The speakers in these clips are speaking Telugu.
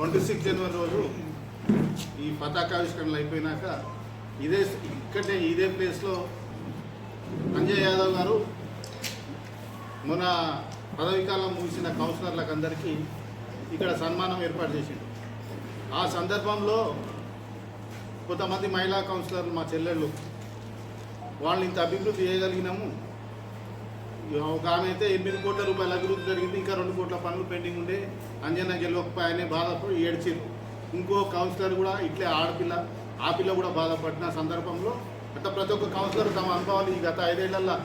ట్వంటీ సిక్స్ జనవరి రోజు ఈ పతాకావిష్కరణలు అయిపోయినాక ఇదే ఇక్కడే ఇదే ప్లేస్లో సంజయ్ యాదవ్ గారు మొన్న పదవీకాలం ముగిసిన కౌన్సిలర్లకు అందరికీ ఇక్కడ సన్మానం ఏర్పాటు చేసిండు. ఆ సందర్భంలో కొంతమంది మహిళా కౌన్సిలర్లు మా చెల్లెళ్ళు వాళ్ళని ఇంత అభివృద్ధి చేయగలిగినాము. ఒక ఆమె అయితే ఎనిమిది కోట్ల రూపాయల అభివృద్ధి జరిగింది. ఇంకా రెండు కోట్ల పనులు పెండింగ్ ఉండే. అంజనా గెలవకపోయాయని బాధపడి ఏడ్చిరు ఇంకో కౌన్సిలర్ కూడా ఇట్లే ఆడపిల్ల ఆ పిల్ల కూడా బాధపడిన సందర్భంలో అట్లా ప్రతి ఒక్క కౌన్సిలర్ తమ అనుభవాలు ఈ గత ఐదేళ్ళలో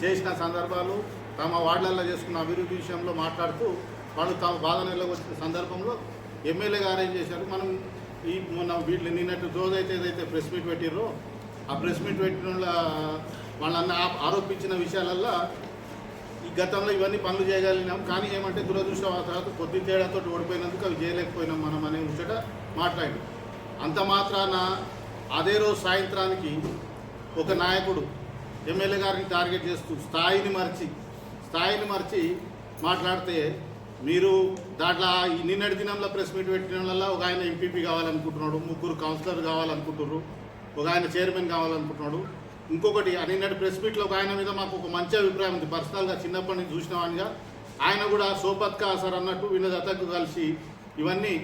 చేసిన సందర్భాలు తమ వార్డులలో చేసుకున్న అభివృద్ధి విషయంలో మాట్లాడుతూ వాళ్ళు తమ బాధ నిలవచ్చిన సందర్భంలో ఎమ్మెల్యే గారు ఏం చేశారు. మనం ఈ మొన్న వీళ్ళు నిన్నట్టు రోజు అయితే ఏదైతే ప్రెస్ మీట్ పెట్టిర్రో ఆ ప్రెస్ మీట్ పెట్టిన వాళ్ళ వాళ్ళన్న ఆ- ఆరోపించిన విషయాలల్లో గతంలో ఇవన్నీ పనులు చేయగలిగినాం. కానీ ఏమంటే దురదృష్టవశాత్తు కొద్ది తేడాతో ఓడిపోయినందుకు అవి చేయలేకపోయినాం మనం అనే ముచ్చట మాట్లాడి అంత మాత్రాన అదే రోజు సాయంత్రానికి ఒక నాయకుడు ఎమ్మెల్యే గారిని టార్గెట్ చేస్తూ స్థాయిని మర్చి స్థాయిని మర్చి మాట్లాడితే మీరు దాంట్లో ఈ నిన్నటి దినంలో ప్రెస్ మీట్ పెట్టిన వల్ల ఒక ఆయన ఎంపీపీ కావాలనుకుంటున్నాడు ముగ్గురు కౌన్సిలర్ కావాలనుకుంటున్నారు ఒక ఆయన చైర్మన్ కావాలనుకుంటున్నాడు. ఇంకొకటి ఆ నిన్నటి ప్రెస్ మీట్లో ఒక ఆయన మీద మాకు ఒక మంచి అభిప్రాయం ఉంది. పర్సనల్గా చిన్నప్పటి నుంచి చూసిన వాడిగా ఆయన కూడా సోపత్ సార్ అన్నట్టు వినోద్ కలిసి ఇవన్నీ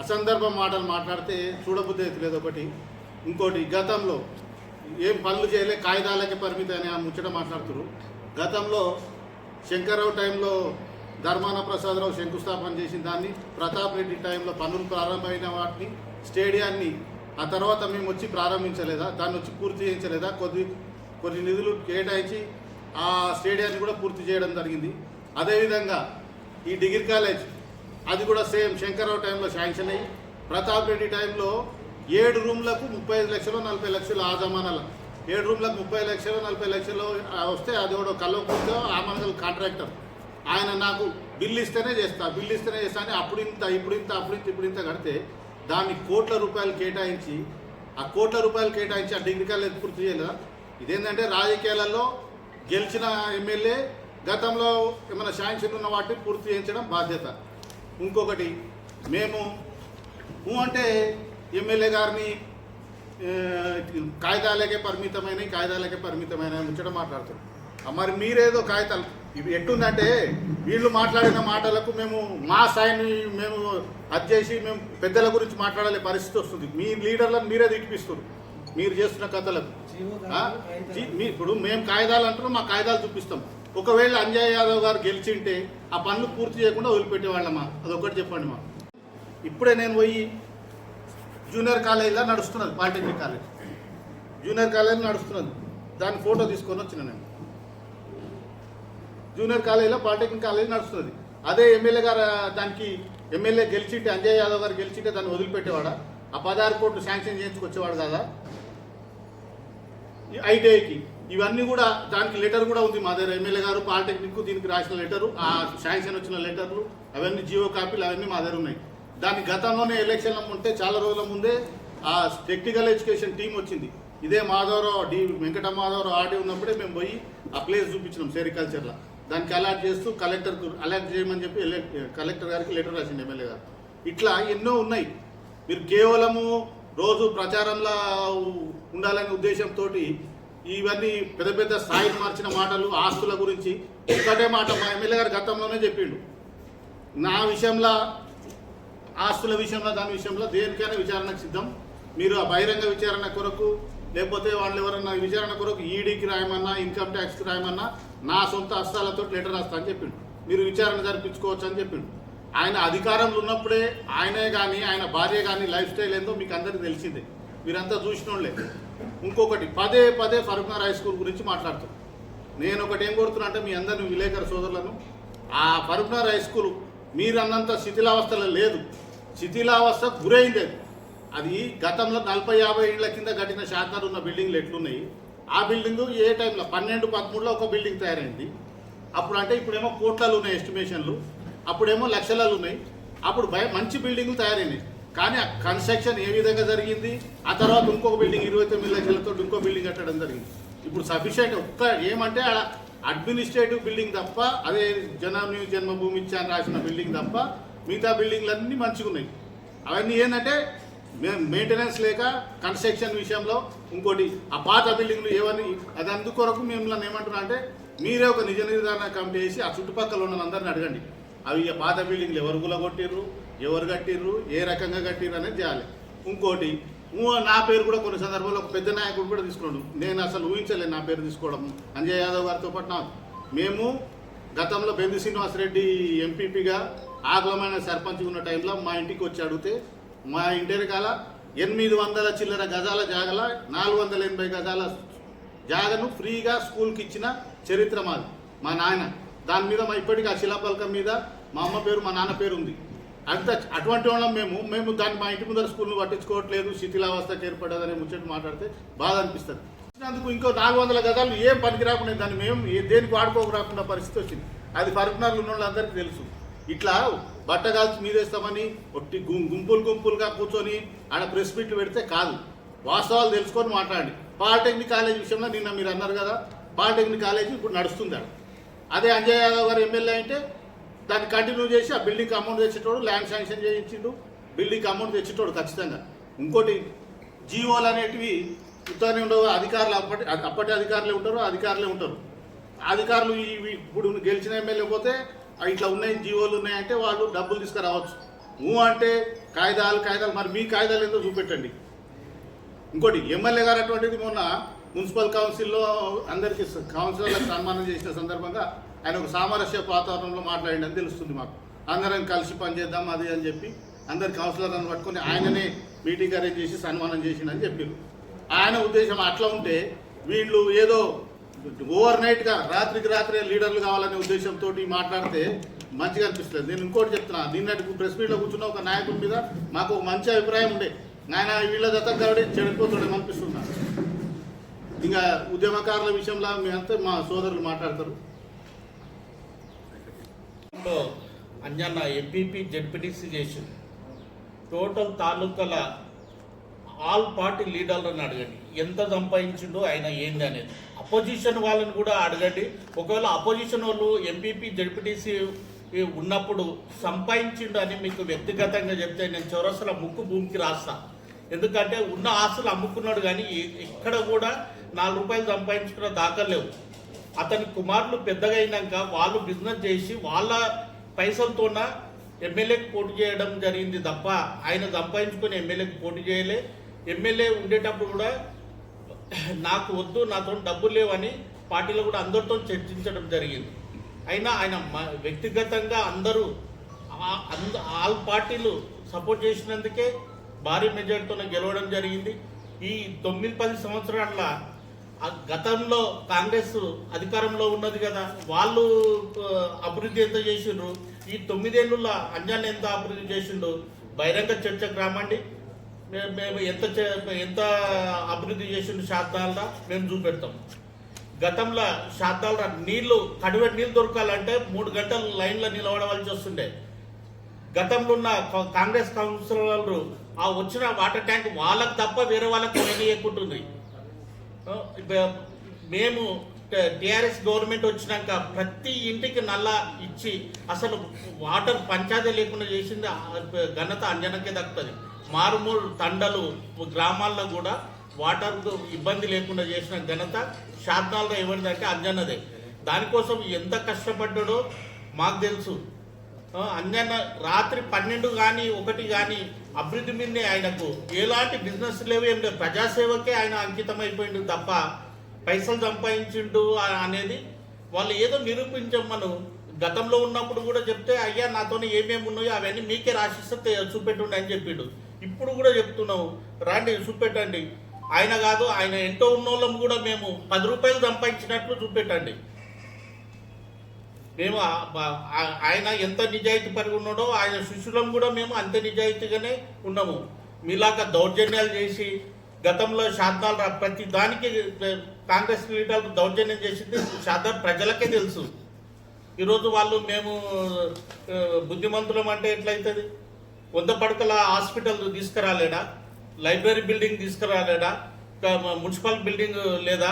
అసందర్భ మాటలు మాట్లాడితే చూడబుద్ధి లేదు ఒకటి. ఇంకోటి గతంలో ఏం పనులు చేయలే కాగితాలకే పరిమితి అని ఆ ముచ్చట మాట్లాడుతున్నారు గతంలో శంకర్రావు టైంలో ధర్మాన ప్రసాదరావు శంకుస్థాపన చేసిన దాన్ని ప్రతాప్ రెడ్డి టైంలో పనులు ప్రారంభమైన వాటిని స్టేడియాన్ని ఆ తర్వాత మేము వచ్చి ప్రారంభించలేదా? దాన్ని వచ్చి పూర్తి చేయించలేదా? కొద్ది కొన్ని నిధులు కేటాయించి ఆ స్టేడియాన్ని కూడా పూర్తి చేయడం జరిగింది. అదేవిధంగా ఈ డిగ్రీ కాలేజ్ అది కూడా సేమ్ శంకర్రావు టైంలో శాంక్షన్ అయ్యి ప్రతాప్ రెడ్డి టైంలో ఏడు రూమ్లకు ముప్పై ఐదు లక్షలు నలభై లక్షలు ఆ జమానాలు ఏడు రూమ్లకు ముప్పై లక్షలు నలభై లక్షలు వస్తే అది కూడా కల్వకుంటూ ఆ మనకు కాంట్రాక్టర్. ఆయన నాకు బిల్లు ఇస్తేనే చేస్తా బిల్లు ఇస్తేనే చేస్తా అని అప్పుడు ఇంత ఇప్పుడు ఇంత అప్పుడు ఇంత ఇప్పుడు ఇంత కడితే దాన్ని కోట్ల రూపాయలు కేటాయించి ఆ కోట్ల రూపాయలు కేటాయించి ఆ డిగ్రీ కాలేజ్ పూర్తి చేయలేదా? ఇదేంటంటే రాజకీయాలలో గెలిచిన ఎమ్మెల్యే గతంలో ఏమైనా శాంక్షన్ ఉన్న వాటిని పూర్తి చేయించడం బాధ్యత. ఇంకొకటి మేము ఊ అంటే ఎమ్మెల్యే గారిని కాగితాలకే పరిమితమైన కాగితాలకే పరిమితమైన ముచ్చట మాట్లాడుతున్నాం. మరి మీరేదో కాగితాలు ఇవి ఎట్టుందంటే వీళ్ళు మాట్లాడిన మాటలకు మేము మా స్థాయిని మేము అది చేసి మేము పెద్దల గురించి మాట్లాడాలే పరిస్థితి వస్తుంది. మీ లీడర్లను మీరే తిట్టిపిస్తారు మీరు చేస్తున్న కథలకు. ఇప్పుడు మేము కాగితాలు అంటున్నాం మా కాగితాలు చూపిస్తాం. ఒకవేళ అంజయ్ యాదవ్ గారు గెలిచింటే ఆ పనులు పూర్తి చేయకుండా వదిలిపెట్టేవాళ్ళమా? అదొకటి చెప్పండి మా ఇప్పుడే నేను పోయి జూనియర్ కాలేజీలో నడుస్తున్నది పాలిటెక్నిక్ కాలేజ్. జూనియర్ కాలేజ్ నడుస్తున్నది. దాని ఫోటో తీసుకొని వచ్చిన నేను. జూనియర్ కాలేజీలో పాలిటెక్నిక్ కాలేజ్ నడుస్తుంది అదే ఎమ్మెల్యే గారు దానికి ఎమ్మెల్యే గెలిచింటే అంజయ్ యాదవ్ గారు గెలిచింటే దాన్ని వదిలిపెట్టేవాడా? ఆ పదహారు కోట్లు శాంక్షన్ చేయించుకొచ్చేవాడు కదా? ఐటీఐకి. ఇవన్నీ కూడా దానికి లెటర్ కూడా ఉంది మా దగ్గర. ఎమ్మెల్యే గారు పాలిటెక్నిక్ దీనికి రాసిన లెటరు ఆ శాంక్షన్ వచ్చిన లెటర్లు అవన్నీ జియో కాపీలు అవన్నీ మా దగ్గర ఉన్నాయి. దాని గతంలోనే ఎలక్షన్ల ఉంటే చాలా రోజుల ముందే ఆ టెక్నికల్ ఎడ్యుకేషన్ టీం వచ్చింది. ఇదే మాధవరావు డి వెంకట మాధవరావు ఆడి ఉన్నప్పుడే మేము పోయి ఆ ప్లేస్ చూపించినాం సెరికల్చర్లో. దానికి అలాట్ చేస్తూ కలెక్టర్కు అలాట్ చేయమని చెప్పి కలెక్టర్ గారికి లెటర్ రాసింది ఎమ్మెల్యే గారు. ఇట్లా ఎన్నో ఉన్నాయి. మీరు కేవలము రోజు ప్రచారంలో ఉండాలనే ఉద్దేశంతో ఇవన్నీ పెద్ద పెద్ద స్థాయికి మార్చిన మాటలు ఆస్తుల గురించి ఒక్కటే మాట మా ఎమ్మెల్యే గారు గతంలోనే చెప్పిండు. నా విషయంలో ఆస్తుల విషయంలో దాని విషయంలో దేనికైనా విచారణకు సిద్ధం. మీరు ఆ బహిరంగ విచారణ కొరకు లేకపోతే వాళ్ళు ఎవరన్నా విచారణ కొరకు ఈడీకి రాయమన్నా ఇన్కమ్ ట్యాక్స్కి రాయమన్నా నా సొంత హస్తాలతో లెటర్ రాస్తా అని చెప్పిండు. మీరు విచారణ జరిపించుకోవచ్చు అని చెప్పిండు. ఆయన అధికారంలో ఉన్నప్పుడే ఆయనే కానీ ఆయన భార్య కానీ లైఫ్ స్టైల్ ఏందో మీకు అందరికీ తెలిసిందే. మీరంతా చూసినోళ్ళే. ఇంకొకటి పదే పదే ఫరూక్నగర్ హై స్కూల్ గురించి మాట్లాడుతాం నేను ఒకటి ఏం కోరుతున్నా అంటే మీ అందరిని విలేకరు సోదరులను ఆ ఫరూక్నగర్ హై స్కూల్ మీరు అన్నంత శిథిలావస్థలో లేదు. శిథిలావస్థ గురైంది అది గతంలో నలభై యాభై ఏళ్ళ కింద కట్టిన శాఖలు ఉన్న బిల్డింగ్లు ఎట్లున్నాయి? ఆ బిల్డింగ్ ఏ టైంలో? పన్నెండు పదమూడులో ఒక బిల్డింగ్ తయారైంది. అప్పుడు అంటే ఇప్పుడేమో కోట్లలో ఉన్నాయి ఎస్టిమేషన్లు. అప్పుడేమో లక్షలలో ఉన్నాయి. అప్పుడు భయ మంచి బిల్డింగ్లు తయారైనాయి. కానీ ఆ కన్స్ట్రక్షన్ ఏ విధంగా జరిగింది? ఆ తర్వాత ఇంకొక బిల్డింగ్ ఇరవై తొమ్మిది లక్షలతో ఇంకో బిల్డింగ్ కట్టడం జరిగింది. ఇప్పుడు సఫిషియెంట్ ఒక్క ఏమంటే ఆడ అడ్మినిస్ట్రేటివ్ బిల్డింగ్ తప్ప అదే జనని జన్మభూమి ఇచ్చా అని రాసిన బిల్డింగ్ తప్ప మిగతా బిల్డింగ్లు అన్నీ మంచిగా ఉన్నాయి అవన్నీ ఏంటంటే మెయింటెనెన్స్ లేక కన్స్ట్రక్షన్ విషయంలో ఇంకోటి ఆ పాత బిల్డింగ్లు ఏవని అది అందుకొరకు మిమ్మల్ని ఏమంటున్నా అంటే మీరే ఒక నిజ నిర్ధారణ కమిటీ వేసి ఆ చుట్టుపక్కల ఉన్న అందరిని అడగండి. అవి పాత బిల్డింగ్లు ఎవరు గులగొట్టిర్రు ఎవరు కట్టిర్రు ఏ రకంగా కట్టిర్రు అనేది చేయాలి. ఇంకోటి నా పేరు కూడా కొన్ని సందర్భాల్లో ఒక పెద్ద నాయకుడు కూడా తీసుకున్నాడు. నేను అసలు ఊహించలేను నా పేరు తీసుకోవడం. అంజయ్ యాదవ్ గారితో పాటు నాకు. మేము గతంలో బెందు శ్రీనివాసరెడ్డి ఎంపీపీగా ఆగ్లమైన సర్పంచ్ ఉన్న టైంలో మా ఇంటికి వచ్చి అడిగితే మా ఇంటి కాల ఎనిమిది వందల చిల్లర గజాల జాగల నాలుగు వందల ఎనభై గజాల జాగను ఫ్రీగా స్కూల్కి ఇచ్చిన చరిత్ర మాది మా నాయన. దాని మీద మా ఇప్పటికీ ఆ శిలాపలకం మీద మా అమ్మ పేరు మా నాన్న పేరు ఉంది. అంత అటువంటి వాళ్ళం మేము. మేము దాన్ని మా ఇంటి ముందర స్కూల్ను పట్టించుకోవట్లేదు శిథిలావస్థ చేర్పడదని ముచ్చట మాట్లాడితే బాధ అనిపిస్తుంది. అందుకు ఇంకో నాలుగు వందల గదాలు ఏం పనికి రాకుండా దాన్ని మేము దేనికి వాడుకోకు రాకుండా పరిస్థితి వచ్చింది. అది ఫరక్నర్లు ఉన్న వాళ్ళందరికీ తెలుసు. ఇట్లా బట్టగాల్చి మీదేస్తామని ఒట్టి గుంపులు గుంపులుగా కూర్చొని ఆడ ప్రెస్ మీట్లు పెడితే కాదు. వాస్తవాలు తెలుసుకొని మాట్లాడండి. పాలిటెక్నిక్ కాలేజ్ విషయంలో నిన్న మీరు అన్నారు కదా పాలిటెక్నిక్ కాలేజ్ ఇప్పుడు నడుస్తుంది ఆడ. అదే అంజయ్ యాదవ్ గారు ఎమ్మెల్యే అంటే దాన్ని కంటిన్యూ చేసి ఆ బిల్డింగ్ అమౌంట్ తెచ్చేటోడు ల్యాండ్ శాంక్షన్ చేయించిండు బిల్డింగ్ అమౌంట్ తెచ్చేటోడు ఖచ్చితంగా. ఇంకోటి జీవోలు అనేటివి ఉత్తరనే ఉండవు అధికారులు అప్పటి అప్పటి అధికారులే ఉంటారు అధికారులే ఉంటారు. అధికారులు ఇప్పుడు గెలిచిన ఎమ్మెల్యే పోతే ఇట్లా ఉన్నాయి జీవోలు ఉన్నాయంటే వాళ్ళు డబ్బులు తీసుకురావచ్చు. ఊ అంటే కాగితాలు కాగితాలు. మరి మీ కాగితాలు ఏందో చూపెట్టండి. ఇంకోటి ఎమ్మెల్యే గారు అటువంటిది మొన్న మున్సిపల్ కౌన్సిల్లో అందరికీ కౌన్సిలర్లకు సన్మానం చేసిన సందర్భంగా ఆయన ఒక సామరస్య వాతావరణంలో మాట్లాడిందని తెలుస్తుంది మాకు. అందరం కలిసి పనిచేద్దాం అది అని చెప్పి అందరి కౌన్సిలర్లను పట్టుకొని ఆయననే మీటింగ్ అరేంజ్ చేసి సన్మానం చేసిండని చెప్పారు. ఆయన ఉద్దేశం అట్లా ఉంటే వీళ్ళు ఏదో ఓవర్ నైట్గా రాత్రికి రాత్రే లీడర్లు కావాలనే ఉద్దేశంతో మాట్లాడితే మంచిగా అనిపిస్తుంది నేను ఇంకోటి చెప్తున్నా. నిన్నటి ప్రెస్ మీట్లో కూర్చున్న ఒక నాయకుడి మీద మాకు ఒక మంచి అభిప్రాయం ఉండే. నాయన వీళ్ళ దత్తం కాబట్టి చెడిపోతాడేమో అనిపిస్తుంది? ఇంకా ఉద్యమకారుల విషయంలో మీ అంతా మా సోదరులు మాట్లాడతారు. లో అంజన్న ఎంపీపీ జడ్పీటీసీ చేసింది. టోటల్ తాలూకాల ఆల్ పార్టీ లీడర్లను అడగండి. ఎంత సంపాదించిండో ఆయన ఏంది అనేది. అపోజిషన్ వాళ్ళని కూడా అడగండి. ఒకవేళ అపోజిషన్ వాళ్ళు ఎంపీపీ జడ్పీటీసీ ఉన్నప్పుడు సంపాదించిండు అని మీకు వ్యక్తిగతంగా చెప్తే నేను చౌరస్తుల ముక్కు భూమికి రాస్తా. ఎందుకంటే ఉన్న ఆస్తులు అమ్ముకున్నాడు కానీ ఇక్కడ ఎక్కడ కూడా నాలుగు రూపాయలు సంపాదించుకున్న దాఖలేవు అతని కుమారులు పెద్దగా అయినాక వాళ్ళు బిజినెస్ చేసి వాళ్ళ పైసలతోన ఎమ్మెల్యేకి పోటీ చేయడం జరిగింది తప్ప ఆయన సంపాదించుకొని ఎమ్మెల్యేకి పోటీ చేయలే. ఎమ్మెల్యే ఉండేటప్పుడు కూడా నాకు వద్దు నాతో డబ్బులు లేవని పార్టీలో కూడా అందరితో చర్చించడం జరిగింది. అయినా ఆయన మ- వ్యక్తిగతంగా అందరూ అంద- ఆల్ పార్టీలు సపోర్ట్ చేసినందుకే భారీ మెజార్టీతో గెలవడం జరిగింది. ఈ తొమ్మిది పది సంవత్సరాల గతంలో కాంగ్రెస్ అధికారంలో ఉన్నది కదా వాళ్ళు అభివృద్ధి ఎంత చేసిండ్రు? ఈ తొమ్మిదేళ్ళ అంజాన్ని ఎంత అభివృద్ధి చేసిండు బహిరంగ చర్చకు రామండి మేము ఎంత చే- ఎంత అభివృద్ధి చేసిండు శాతాల మేము చూపెడతాం. గతంలో శాతాల నీళ్ళు కడివె నీళ్ళు దొరకాలంటే మూడు గంటలు లైన్లో నిలబడవలసి వస్తుండే. గతంలో ఉన్న కా- కాంగ్రెస్ కౌన్సిలర్లు ఆ వచ్చిన వాటర్ ట్యాంక్ వాళ్ళకు తప్ప వేరే వాళ్ళకి కొననీయకుంటుంది చేయకుంటుంది మేము టిఆర్ఎస్ గవర్నమెంట్ వచ్చినాక ప్రతి ఇంటికి నల్లా ఇచ్చి అసలు వాటర్ పంచాయతీ లేకుండా చేసింది ఘనత అంజనకే దక్కుతుంది. మారుమూలు తండలు గ్రామాల్లో కూడా వాటర్ ఇబ్బంది లేకుండా చేసిన ఘనత శాతాల్లో ఎవరిదంటే అంజన్నదే. దానికోసం ఎంత కష్టపడ్డాడో మాకు తెలుసు. అంజన్న రాత్రి పన్నెండు కానీ ఒకటి కానీ అభివృద్ధి మీదనే ఆయనకు ఎలాంటి బిజినెస్ లేవు ఏం లేవు. ప్రజాసేవకే ఆయన అంకితం తప్ప పైసలు సంపాదించిండు అనేది వాళ్ళు ఏదో నిరూపించమను. గతంలో ఉన్నప్పుడు కూడా చెప్తే అయ్యా నాతో ఏమేమి ఉన్నాయో అవన్నీ మీకే రాసిస్తే తే- చూపెట్టుండి అని చెప్పిండు. ఇప్పుడు కూడా చెప్తున్నావు. రాండి చూపెట్టండి. ఆయన కాదు ఆయన ఎంతో ఉన్నోళ్ళం కూడా మేము పది రూపాయలు సంపాదించినట్లు చూపెట్టండి. మేము ఆయన ఎంత నిజాయితీ పరి ఉన్నాడో ఆయన శిష్యులం కూడా మేము అంత నిజాయితీగానే ఉన్నాము. మీలాగా దౌర్జన్యాలు చేసి గతంలో శాతాలు ప్రతి దానికి కాంగ్రెస్ లీడర్లు దౌర్జన్యం చేసింది శాతం ప్రజలకే తెలుసు. ఈరోజు వాళ్ళు మేము బుద్ధిమంతులం అంటే ఎట్లయితుంది? వంద పడకల హాస్పిటల్ తీసుకురాలేడా లైబ్రరీ బిల్డింగ్ తీసుకురాలేడా మున్సిపల్ బిల్డింగ్ లేదా?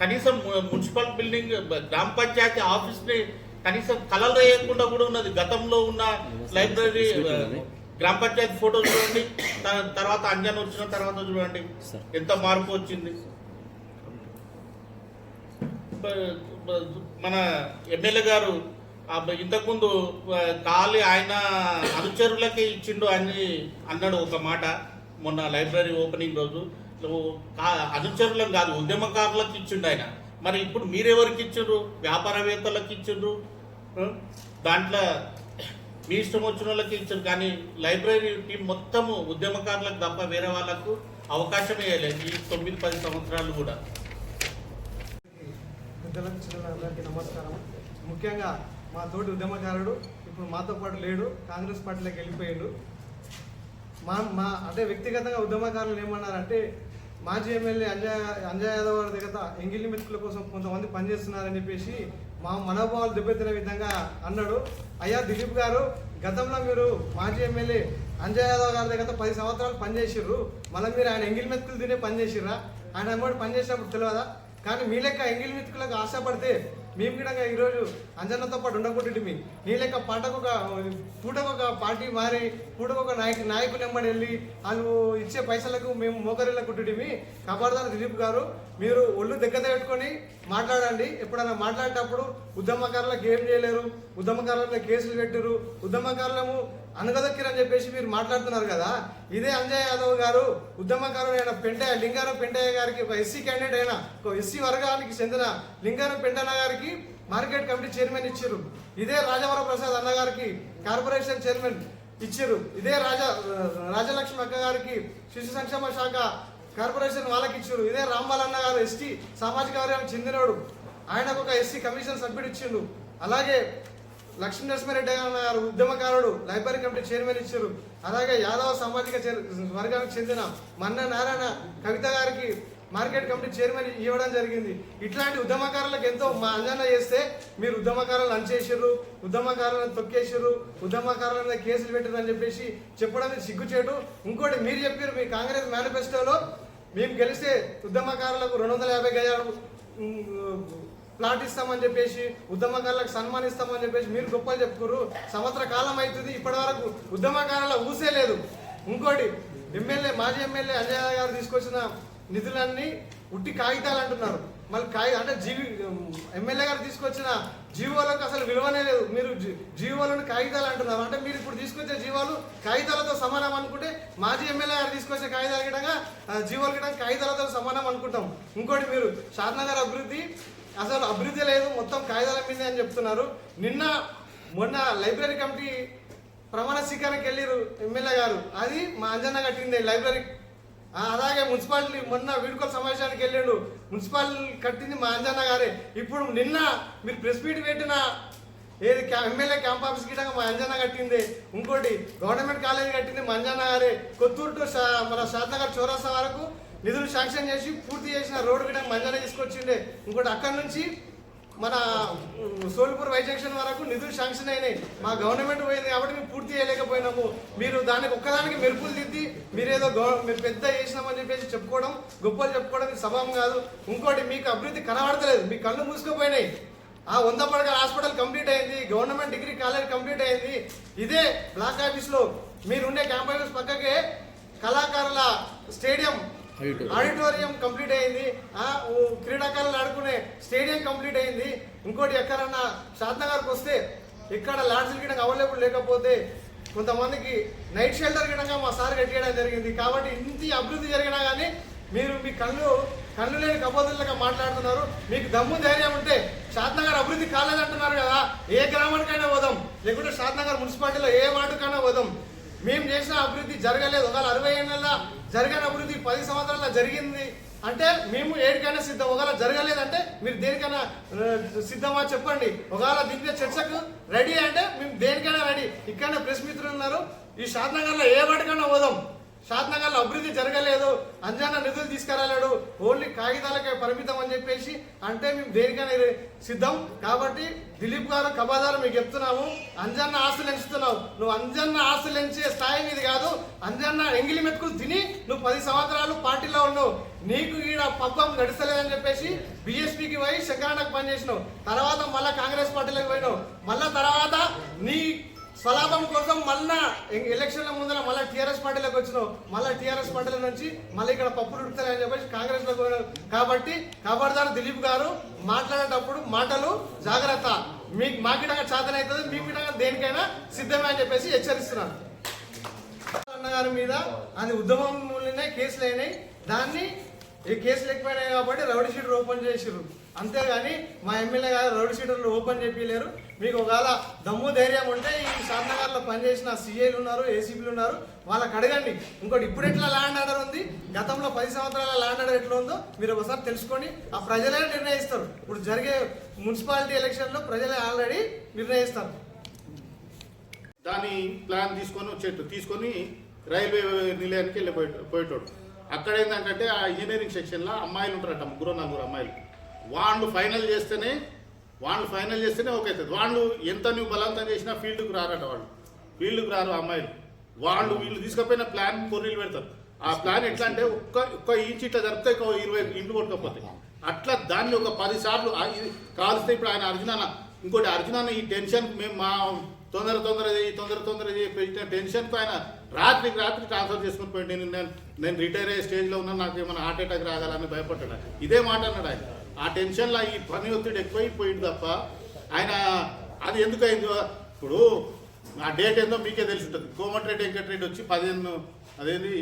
కనీసం మున్సిపల్ బిల్డింగ్ గ్రామ పంచాయతీ ఆఫీస్ని కనీసం కలలు వేయకుండా కూడా ఉన్నది. గతంలో ఉన్న లైబ్రరీ గ్రామ పంచాయతీ ఫోటో చూడండి. తర్వాత అంజన్ వచ్చిన తర్వాత చూడండి. ఎంత మార్పు వచ్చింది. మన ఎమ్మెల్యే గారు ఇంతకుముందు ఆ, ఖాళీ ఆయన అనుచరులకే ఇచ్చిండు అని అన్నాడు ఒక మాట మొన్న లైబ్రరీ ఓపెనింగ్ రోజు. నువ్వు అనుచరులం కాదు ఉద్యమకారులకు ఇచ్చిండు ఆయన. మరి ఇప్పుడు మీరెవరికి ఇచ్చిండ్రు? వ్యాపారవేత్తలకు ఇచ్చిండ్రు? దాంట్లో మీ ఇష్టం వచ్చిన వాళ్ళకి ఇచ్చారు కానీ లైబ్రరీ టీం మొత్తము ఉద్యమకారులకు తప్ప వేరే వాళ్ళకు అవకాశం ఇవ్వలేదు ఈ తొమ్మిది పది సంవత్సరాలు కూడా. పెద్దలకు చిన్నలందరికీ నమస్కారం. ముఖ్యంగా మా తోటి ఉద్యమకారుడు ఇప్పుడు మాతో పాటు లేడు కాంగ్రెస్ పార్టీలోకి వెళ్ళిపోయాడు. మా మా అంటే వ్యక్తిగతంగా ఉద్యమకారులు ఏమన్నారంటే మాజీ ఎమ్మెల్యే అంజయ్ అంజయ్ యాదవ్ గారి దగ్గర ఎంగిలి మిత్రుల కోసం కొంతమంది పనిచేస్తున్నారని చెప్పేసి మా మనోభావాలు దెబ్బతినే విధంగా అన్నాడు. అయ్యా దిలీప్ గారు గతంలో మీరు మాజీ ఎమ్మెల్యే అంజయ్ యాదవ్ గారి దగ్గర పది సంవత్సరాలు పనిచేసిర్రు. మళ్ళీ మీరు ఆయన ఎంగిలి మెతుకులు తినే పనిచేసిర్రా ఆయన కూడా పనిచేసినప్పుడు తెలియదా? కానీ మీ లెక్క ఎంగిల్ మిత్రులకు ఆశపడితే మేము కూడా ఈరోజు అంజనతో పాటు ఉండకూడదు నీ లెక్క పాటకు ఒక పూటకు ఒక పార్టీ మారి పూటకు ఒక నాయకు నాయకులు ఎమ్మడి వెళ్ళి వాళ్ళు ఇచ్చే పైసలకు మేము మోకరిల్లకుంటుడిమి కబార్దార్ దిలీప్ గారు. మీరు ఒళ్ళు దగ్గర పెట్టుకొని మాట్లాడండి. ఎప్పుడైనా మాట్లాడేటప్పుడు ఉద్యమకారులకు ఏం చేయలేరు. ఉద్యమకారుల మీద కేసులు పెట్టారు ఉద్యమకారులము అనగదొక్కిరని చెప్పేసి మీరు మాట్లాడుతున్నారు కదా. ఇదే అంజయ్ యాదవ్ గారు ఉద్యమకారుడు అయిన పెంటయ్య లింగారం పెంటయ్య గారికి ఒక ఎస్సీ క్యాండిడేట్ అయిన ఒక ఎస్సీ వర్గానికి చెందిన లింగారం పెంటన్న గారికి మార్కెట్ కమిటీ చైర్మన్ ఇచ్చారు. ఇదే రాజవరం ప్రసాద్ అన్న గారికి కార్పొరేషన్ చైర్మన్ ఇచ్చారు. ఇదే రాజా రాజలక్ష్మి అక్క గారికి శిశు సంక్షేమ శాఖ కార్పొరేషన్ వాళ్ళకి ఇచ్చారు. ఇదే రాంబాల్ అన్న గారు ఎస్టీ సామాజిక వర్గానికి చెందినవాడు ఆయనకు ఒక ఎస్సీ కమిషన్ సభ్యుడు ఇచ్చిండు. అలాగే లక్ష్మీ నరసింహారెడ్డి గారు ఉద్యమకారుడు లైబ్రరీ కమిటీ చైర్మన్ ఇచ్చారు. అలాగే యాదవ సామాజిక వర్గానికి చెందిన మన్న నారాయణ కవిత గారికి మార్కెట్ కమిటీ చైర్మన్ ఇవ్వడం జరిగింది. ఇట్లాంటి ఉద్యమకారులకు ఎంతో మా అంజనా చేస్తే మీరు ఉద్యమకారులను అంచేసారు ఉద్యమకారులను తొక్కేసారు ఉద్యమకారుల మీద కేసులు పెట్టారు అని చెప్పేసి చెప్పడం సిగ్గుచేటు. ఇంకోటి మీరు చెప్పారు మీ కాంగ్రెస్ మేనిఫెస్టోలో మేము గెలిస్తే ఉద్యమకారులకు రెండు వందల యాభై గజాలు ప్లాట్ ఇస్తామని చెప్పేసి ఉద్యమకారులకు సన్మానిస్తామని చెప్పేసి మీరు గొప్పలు చెప్పుకోరు. సంవత్సర కాలం అవుతుంది ఇప్పటి వరకు. ఉద్యమకారుల ఊసే లేదు. ఇంకోటి ఎమ్మెల్యే మాజీ ఎమ్మెల్యే అజయ్ గారు తీసుకొచ్చిన నిధులన్నీ ఉట్టి కాగితాలు అంటున్నారు. మళ్ళీ కాగి అంటే జీవి ఎమ్మెల్యే గారు తీసుకొచ్చిన జీవోలకు అసలు విలువనే లేదు. మీరు జీ- జీవోలను కాగితాలు అంటున్నారు. అంటే మీరు ఇప్పుడు తీసుకొచ్చే జీవాలు కాగితాలతో సమానం అనుకుంటే మాజీ ఎమ్మెల్యే గారు తీసుకొచ్చే కాగితాల గిటంగా జీవోలు గిటంగా కాగితాలతో సమానం అనుకుంటాం. ఇంకోటి మీరు షాద్నగర్ అభివృద్ధి అసలు అభివృద్ధి లేదు మొత్తం కాగితాల మీదే అని చెప్తున్నారు. నిన్న మొన్న లైబ్రరీ కమిటీ ప్రమాణ స్వీకారానికి వెళ్ళిరు ఎమ్మెల్యే గారు. అది మా అంజన్న కట్టింది లైబ్రరీ. అలాగే మున్సిపాలిటీ మొన్న వీడుకోల సమావేశానికి వెళ్ళాడు. మున్సిపాలిటీ కట్టింది మా అంజన్న గారే. ఇప్పుడు నిన్న మీరు ప్రెస్ మీట్ పెట్టిన ఏది ఎమ్మెల్యే క్యాంప్ ఆఫీస్ గిటంగా మా అంజన్న కట్టింది. ఇంకోటి గవర్నమెంట్ కాలేజ్ కట్టింది మా అంజన్న గారే. కొత్తూరు టు షా- మన షాద్నగర్ చౌరస్తా వరకు నిధులు శాంక్షన్ చేసి పూర్తి చేసిన రోడ్డు కూడా మంజన తీసుకొచ్చిండే. ఇంకోటి అక్కడి నుంచి మన సోల్పూర్ వైజాక్షన్ వరకు నిధులు శాంక్షన్ అయినాయి. మా గవర్నమెంట్ పోయింది కాబట్టి మేము పూర్తి చేయలేకపోయినాము. మీరు దానికి ఒక్కదానికి మెరుపులు దిద్ది మీరేదో గవ- మీరు పెద్ద చేసినామని చెప్పేసి చెప్పుకోవడం గొప్పలు చెప్పుకోవడం సభం కాదు. ఇంకోటి మీకు అభివృద్ధి కనబడతలేదు. మీ కళ్ళు మూసుకుపోయినాయి. ఆ వంద పడకల హాస్పిటల్ కంప్లీట్ అయింది. గవర్నమెంట్ డిగ్రీ కాలేజ్ కంప్లీట్ అయింది. ఇదే బ్లాక్ ఆఫీస్లో మీరుండే క్యాంప్ ఆఫీస్ పక్కకే కళాకారుల స్టేడియం ఆడిటోరియం. కంప్లీట్ అయింది. క్రీడాకారులు ఆడుకునే స్టేడియం కంప్లీట్ అయింది. ఇంకోటి ఎక్కడన్నా షాద్నగర్కి వస్తే ఇక్కడ లాడ్జ్లు గిడంగా అవైలబుల్ లేకపోతే కొంతమందికి నైట్ షెల్టర్ గిడంగా మా సార్ కట్టేయడం జరిగింది. కాబట్టి ఇంత అభివృద్ధి జరిగినా కానీ మీరు మీ కళ్ళు కళ్ళు లేని కబోదులుగా మాట్లాడుతున్నారు. మీకు దమ్ము ధైర్యం ఉంటే షాద్నగర్ అభివృద్ధి కాలేదంటున్నారు కదా. ఏ గ్రామానికైనా పోదాం. లేకుంటే షాద్నగర్ మున్సిపాలిటీలో ఏ వార్డుకైనా పోదాం. మేము చేసిన అభివృద్ధి జరగలేదు. ఒకవేళ అరవై ఏళ్ళ జరగని అభివృద్ధి పది సంవత్సరాల జరిగింది అంటే మేము ఏడికైనా సిద్ధం ఒకవేళ జరగలేదంటే మీరు దేనికైనా సిద్ధమా చెప్పండి. ఒకవేళ దీని చర్చకు రెడీ అంటే మేము దేనికైనా రెడీ. ఇక్కడ ప్రెస్ మిత్రులు ఉన్నారు. ఈ షాద్నగర్లో ఏ వాటికైనా పోదాం షాద్నగర్లో అభివృద్ధి జరగలేదు అంజాన నిధులు తీసుకురాలేడు ఓన్లీ కాగితాలకే పరిమితం అని చెప్పేసి అంటే మేము దేనికైనా సిద్ధం. కాబట్టి దిలీప్ గారు కబాదారు మీకు చెప్తున్నాము. అంజన్న ఆస్తులు ఎంచుతున్నావు. నువ్వు అంజన్న ఆస్తులు ఎంచే స్థాయి ఇది కాదు. అంజన్న ఎంగిలి మెతుకులు తిని నువ్వు పది సంవత్సరాలు పార్టీలో ఉన్నావు. నీకు ఈడ పబ్బం నడుస్తలేదని చెప్పేసి బీఎస్పీకి పోయి శంకరానికి పనిచేసినావు. తర్వాత మళ్ళా కాంగ్రెస్ పార్టీలోకి పోయినావు. మళ్ళా తర్వాత నీ స్వలాభం కోసం మళ్ళా ఎలక్షన్ల ముందర మళ్ళీ టీఆర్ఎస్ పార్టీలోకి వచ్చినావు. మళ్ళీ టీఆర్ఎస్ పార్టీల నుంచి మళ్ళీ ఇక్కడ పప్పులు రుడుతారని చెప్పేసి కాంగ్రెస్లో కాబట్టి ఖబర్దార్ దిలీప్ గారు మాట్లాడేటప్పుడు మాటలు జాగ్రత్త. మీకు మాకిటంగా చేతన అవుతుంది మీకు విధంగా దేనికైనా సిద్ధమే అని చెప్పేసి హెచ్చరిస్తున్నాను అన్నగారి మీద అది ఉద్యమం మూలనే కేసులు అయినాయి. దాన్ని ఈ కేసులు ఎక్కువైనాయి కాబట్టి రౌడీ షీటర్ ఓపెన్ చేసిర్రు. అంతేగాని మా ఎమ్మెల్యే గారు రౌడీ షీటర్లు ఓపెన్ చెప్పలేరు మీకు ఒకవేళ దమ్ము ధైర్యం ఉంటే ఈ శాంతనగర్లో పనిచేసిన సీఏలు ఉన్నారు ఏసీపీలు ఉన్నారు వాళ్ళకి అడగండి. ఇంకోటి ఇప్పుడు ఎట్లా ల్యాండ్ ఆర్డర్ ఉంది? గతంలో పది సంవత్సరాల ల్యాండ్ ఆర్డర్ ఎట్లా ఉందో మీరు ఒకసారి తెలుసుకొని ఆ ప్రజలే నిర్ణయిస్తారు. ఇప్పుడు జరిగే మున్సిపాలిటీ ఎలక్షన్లో ప్రజలే ఆల్రెడీ నిర్ణయిస్తారు. దాని ప్లాన్ తీసుకొని వచ్చేట్టు తీసుకొని రైల్వే నిలయానికి వెళ్ళి పోయేట- పోయేటోడు. అక్కడ ఏంటంటే ఆ ఇంజనీరింగ్ సెక్షన్లో అమ్మాయిలు ఉంటారట ముగ్గురు నలుగురు అమ్మాయిలు. వాళ్ళు ఫైనల్ చేస్తేనే వాళ్ళు ఫైనల్ చేస్తేనే ఓకే అవుతుంది. వాళ్ళు ఎంత నువ్వు బలవంతం చేసినా ఫీల్డ్కి రారట వాళ్ళు. ఫీల్డ్కి రారు అమ్మాయిలు. వాళ్ళు వీళ్ళు తీసుకుపోయిన ప్లాన్ కొర్రీలు పెడతారు. ఆ ప్లాన్ ఎట్లా అంటే ఒక్క ఒక్క ఇంచ్ ఇట్లా జరిపితే ఒక ఇరవై ఇండ్లు కొట్టుకపోతాయి. అట్లా దాన్ని ఒక పది సార్లు కాల్స్తే ఇప్పుడు ఆయన అర్జున ఇంకోటి అర్జున ఈ టెన్షన్ మేము మా తొందర తొందర చేయి తొందర తొందర చేయి పెట్టిన టెన్షన్కు ఆయన రాత్రికి రాత్రి ట్రాన్స్ఫర్ చేసుకుని పోయి నేను నేను నేను రిటైర్ అయ్యే స్టేజ్లో ఉన్నా నాకు ఏమైనా హార్ట్ అటాక్ రాగాలని భయపడ్డాడు ఇదే మాట అన్నాడు ఆయన. ఆ టెన్షన్లో ఈ పని ఒత్తిడి ఎక్కువైపోయింది తప్ప ఆయన అది ఎందుకు ఇప్పుడు ఆ డేట్ ఏందో మీకే తెలిసి ఉంటుంది కోమటిరెడ్డి వెంకటరెడ్డి వచ్చి పదిహేను అదేంది?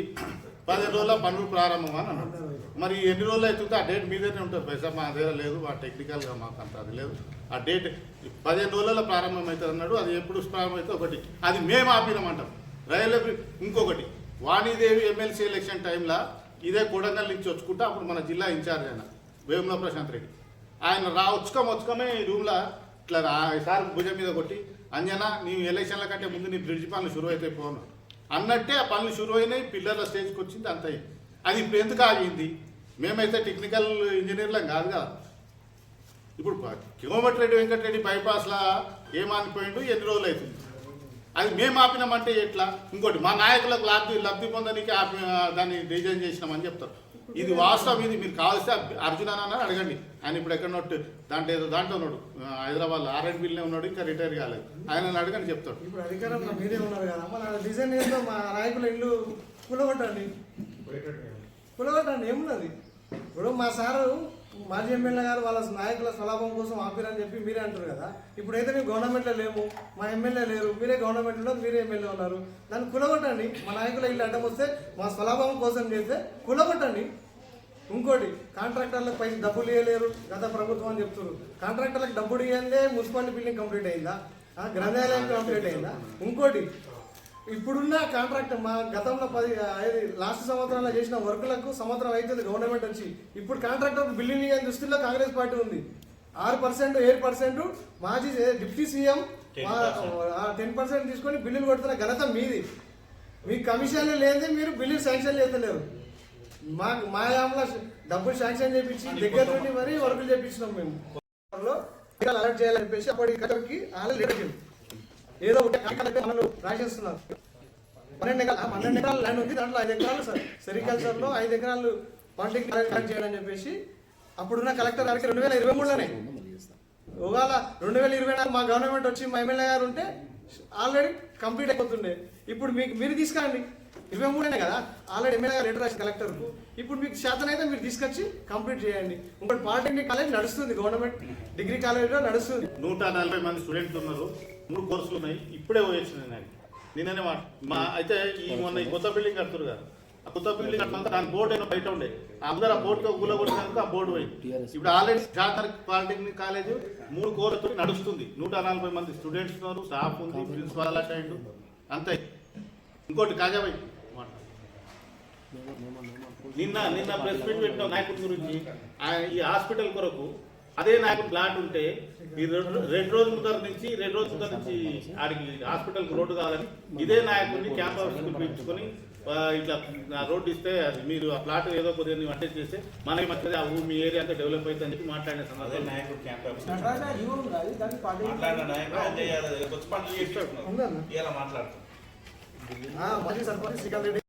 పదిహేను రోజుల పనులు ప్రారంభం అని అన్నాడు. మరి ఎన్ని రోజులు అవుతుందో ఆ డేట్ మీదనే ఉంటుంది. పైసా మా దగ్గర లేదు ఆ టెక్నికల్గా మాకు అంత అది లేదు. ఆ డేట్ పదిహేను రోజులలో ప్రారంభం అవుతుంది అన్నాడు. అది ఎప్పుడు ప్రారంభం అయితే ఒకటి. అది మేము ఆపినామంటాం రైల్వే ఇంకొకటి. వాణిదేవి ఎమ్మెల్సీ ఎలక్షన్ టైంలో ఇదే కొడంగల్ నుంచి వచ్చుకుంటే అప్పుడు మన జిల్లా ఇన్ఛార్జ్ అయినా. వేముల ప్రశాంత్ రెడ్డి. ఆయన రా వచ్చుకం వచ్చుకమే ఈ రూమ్లో ఇట్లా ఆ సార్ భుజం మీద కొట్టి అంజనా నీ ఎలక్షన్ల కంటే ముందు నీ బ్రిడ్జ్ పనులు షురు అయితే పోను. అన్నట్టే ఆ పనులు షురు అయినాయి పిల్లర్ల స్టేజ్కి వచ్చింది అంత. అది ఇప్పుడు ఎందుకు ఆగింది? మేమైతే టెక్నికల్ ఇంజనీర్లం కాదు కదా. ఇప్పుడు కిలోమీటర్ రెడ్డి వెంకటరెడ్డి బైపాస్లా ఏమానిపోయిండు? ఎన్ని రోజులు అవుతుంది? అది మేము ఆపినామంటే ఎట్లా? ఇంకోటి మా నాయకులకు లబ్ధి లబ్ధి పొందడానికి ఆపి దాన్ని డిజైన్ చేసినామని చెప్తారు. ఇది వాస్తవం ఇది మీరు కావాల్సి అర్జున్ అన్న అడగండి. ఆయన ఇప్పుడు ఎక్కడ నోట్ దాంట్లో ఏదో దాంట్లో ఉన్నాడు. హైదరాబాద్ ఆర్ఎండ్బిల్నే ఉన్నాడు ఇంకా రిటైర్ కాలేదు. ఆయన అడగండి చెప్తాడు. ఇప్పుడు అధికారంలో మీరే ఉన్నారు కదా మన డిజైన్ ఏందో మా నాయకుల ఇల్లు కూలగొట్టండి కూలగొట్టండి ఏమున్నది? ఇప్పుడు మా సారు మాజీ ఎమ్మెల్యే గారు వాళ్ళ నాయకుల స్వలాభం కోసం ఆపిరని చెప్పి మీరే అంటారు కదా. ఇప్పుడైతే మేము గవర్నమెంట్లో లేము మా ఎమ్మెల్యే లేరు మీరే గవర్నమెంట్లో మీరే ఎమ్మెల్యే ఉన్నారు. దాన్ని కులగొట్టండి మా నాయకుల ఇల్లు అడ్డం వస్తే మా స్వలాభం కోసం చేస్తే కులగొట్టండి. ఇంకోటి కాంట్రాక్టర్లకు పైసలు డబ్బులు ఇవ్వలేరు గత ప్రభుత్వం అని చెప్తున్నారు. కాంట్రాక్టర్లకు డబ్బులు ఇవ్వలే మున్సిపాలిటీ బిల్డింగ్ కంప్లీట్ అయిందా? గ్రంథాలయం కంప్లీట్ అయిందా? ఇంకోటి ఇప్పుడున్న కాంట్రాక్ట్ మా గతంలో పది ఐదు లాస్ట్ సంవత్సరాల్లో చేసిన వర్కులకు సంవత్సరం అవుతుంది గవర్నమెంట్ వచ్చి. ఇప్పుడు కాంట్రాక్టర్ బిల్డింగ్ ఇవ్వని దృష్టిలో కాంగ్రెస్ పార్టీ ఉంది. ఆరు పర్సెంట్ ఏడు పర్సెంట్ మాజీ డిప్యూటీ సీఎం టెన్ పర్సెంట్. తీసుకొని బిల్లులు కొడుతున్న ఘనత మీది. మీ కమిషన్లు లేనిది మీరు బిల్లులు శాంక్షన్ చేస్తలేరు మా మా యామ్లో డబ్బులు శాంక్షన్ చేపించి దగ్గర నుండి మరీ వర్కులు చేపించినాం మేము. అలర్ట్ చేయాలని చెప్పేసి అప్పటి ఆల్రెడీ లెటర్ ఇచ్చింది. ఏదో ఒకటి మనల్ని రాసేస్తున్నారు. పన్నెండు ఎకరాలు పన్నెండు ఎకరాలు ల్యాండ్ ఉంది దాంట్లో ఐదు ఎకరాలు సార్. సెరికల్చర్లో ఐదు ఎకరాలు పాలిటెక్నిక్ కలెక్ట్ చేయాలని చెప్పేసి అప్పుడున్న కలెక్టర్ గారికి రెండు వేల ఇరవై మూడులోనే. ఒకవేళ రెండు వేల ఇరవై నాలుగు మా గవర్నమెంట్ వచ్చి మా ఎమ్మెల్యే గారు ఉంటే ఆల్రెడీ కంప్లీట్ అయిపోతుండే. ఇప్పుడు మీకు మీరు తీసుకురండి. ఇరవై మూడేనే కదా? ఆల్రెడీ ఎమ్మెల్యే లెటర్ రాసి కలెక్టర్కు ఇప్పుడు మీకు శాతం అయితే మీరు తీసుకొచ్చి కంప్లీట్ చేయండి. ఇంకోటి పాలిటెక్నిక్ కాలేజ్ నడుస్తుంది గవర్నమెంట్ డిగ్రీ కాలేజ్లో నడుస్తుంది. నూట నలభై మంది స్టూడెంట్స్ ఉన్నారు. మూడు కోర్సులు ఉన్నాయి. ఇప్పుడే వచ్చినాయి నాకు నిన్ననే మాట మా అయితే ఈ మొన్న ఈ కొత్త బిల్డింగ్ కడుతున్నారు కదా. కొత్త బిల్డింగ్ కట్టినంత దాని బోర్డు అయినా బయట ఉండే. అందరూ ఆ బోర్డుకి గుల కొట్టినాక ఆ బోర్డు పోయి. ఇప్పుడు ఆల్రెడీ జాతర పాలిటెక్నిక్ కాలేజ్ మూడు కోర్లతో నడుస్తుంది. నూట నలభై మంది స్టూడెంట్స్ ఉన్నారు స్టాఫ్ ఉంది ప్రిన్సిపాల్ అటెండ్ అంతే. ఇంకోటి కాజాబాయి. నిన్న నిన్న ప్రెస్ మీట్ పెట్టిన నాయకుడి గురించి. ఈ హాస్పిటల్ కొరకు అదే నాయకుడు ప్లాట్ ఉంటే ఈ రెండు రెండు రోజుల ముందర నుంచి రెండు రోజుల ముందర నుంచి ఆడికి హాస్పిటల్కి రోడ్డు కావాలని ఇదే నాయకుడిని క్యాంప్ ఆఫీస్కి పిలుచుకొని ఇట్లా ఆ రోడ్డు ఇస్తే అది మీరు ఆ ప్లాట్ ఏదో కొద్దిగా నువ్వు అంటే చేస్తే మనకి మంచిది ఆ ఊ- మీ ఏరియా అంతా డెవలప్ అవుతుంది అని చెప్పి మాట్లాడిన అదే సందర్భం నాయకుడు క్యాంప్ మాట్లాడిన. ఇలా మాట్లాడుతున్నాం మాజీ సర్పంచ్ శ్రీకాంత్ రెడ్డి